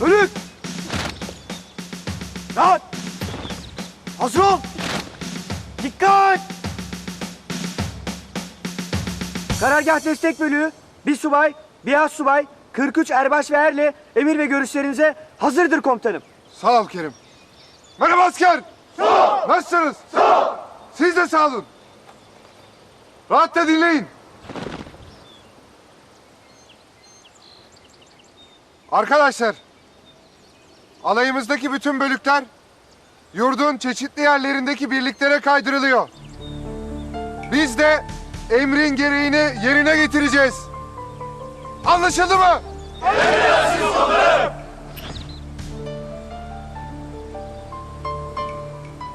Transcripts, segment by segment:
Bölük! Rahat! Hazır ol! Dikkat! Karargah destek bölüğü, bir subay, bir az subay, 43 erbaş ve erle emir ve görüşlerinize hazırdır komutanım. Sağ ol Kerim. Merhaba asker. Sağ ol. Nasılsınız? Sağ ol. Siz de sağ olun. Rahatla dinleyin. Arkadaşlar, alayımızdaki bütün bölükler yurdun çeşitli yerlerindeki birliklere kaydırılıyor. Biz de emrin gereğini yerine getireceğiz. Anlaşıldı mı?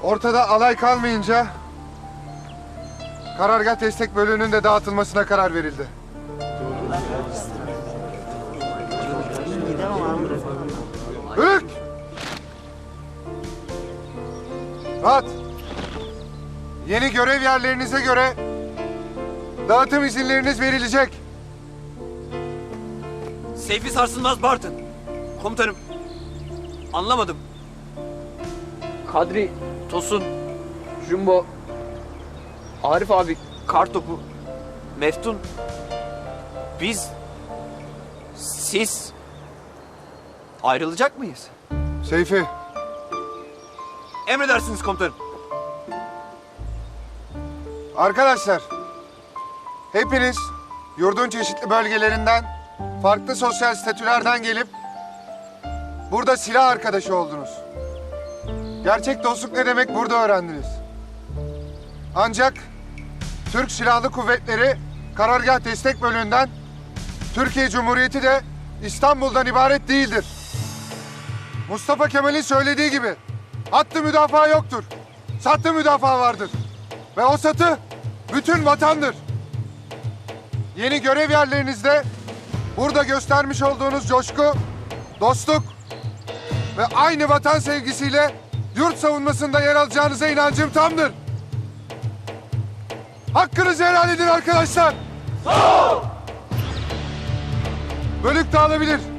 Ortada alay kalmayınca karargah destek bölüğünün de dağıtılmasına karar verildi. Rahat! Yeni görev yerlerinize göre dağıtım izinleriniz verilecek. Seyfi sarsılmaz Bartın. Komutanım. Anlamadım. Kadri, Tosun, Jumbo, Arif abi, Kartopu, Meftun. Biz, siz ayrılacak mıyız? Seyfi, Emredersiniz komutanım. Arkadaşlar, hepiniz yurdun çeşitli bölgelerinden, farklı sosyal statülerden gelip burada silah arkadaşı oldunuz. Gerçek dostluk ne demek burada öğrendiniz. Ancak Türk Silahlı Kuvvetleri Karargah Destek Bölüğü'nden Türkiye Cumhuriyeti de İstanbul'dan ibaret değildir. Mustafa Kemal'in söylediği gibi hattı müdafaa yoktur. Sattı müdafaa vardır. Ve o satı bütün vatandır. Yeni görev yerlerinizde burada göstermiş olduğunuz coşku, dostluk ve aynı vatan sevgisiyle yurt savunmasında yer alacağınıza inancım tamdır. Hakkınızı helal edin arkadaşlar. Sağ ol. Bölük dağılabilir.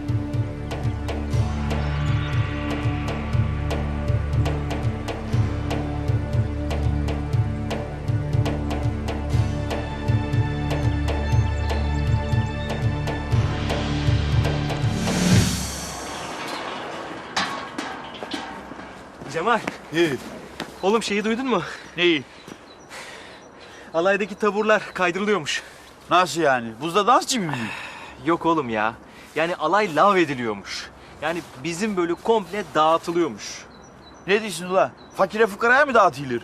Cemal. İyi. Oğlum şeyi duydun mu? Neyi? Alaydaki taburlar kaydırılıyormuş. Nasıl yani? Buzda dansçı mı? Yok oğlum ya. Yani alay lav ediliyormuş. Yani bizim bölük komple dağıtılıyormuş. Ne diyorsun ulan? Fakire fukaraya mı dağıtılır?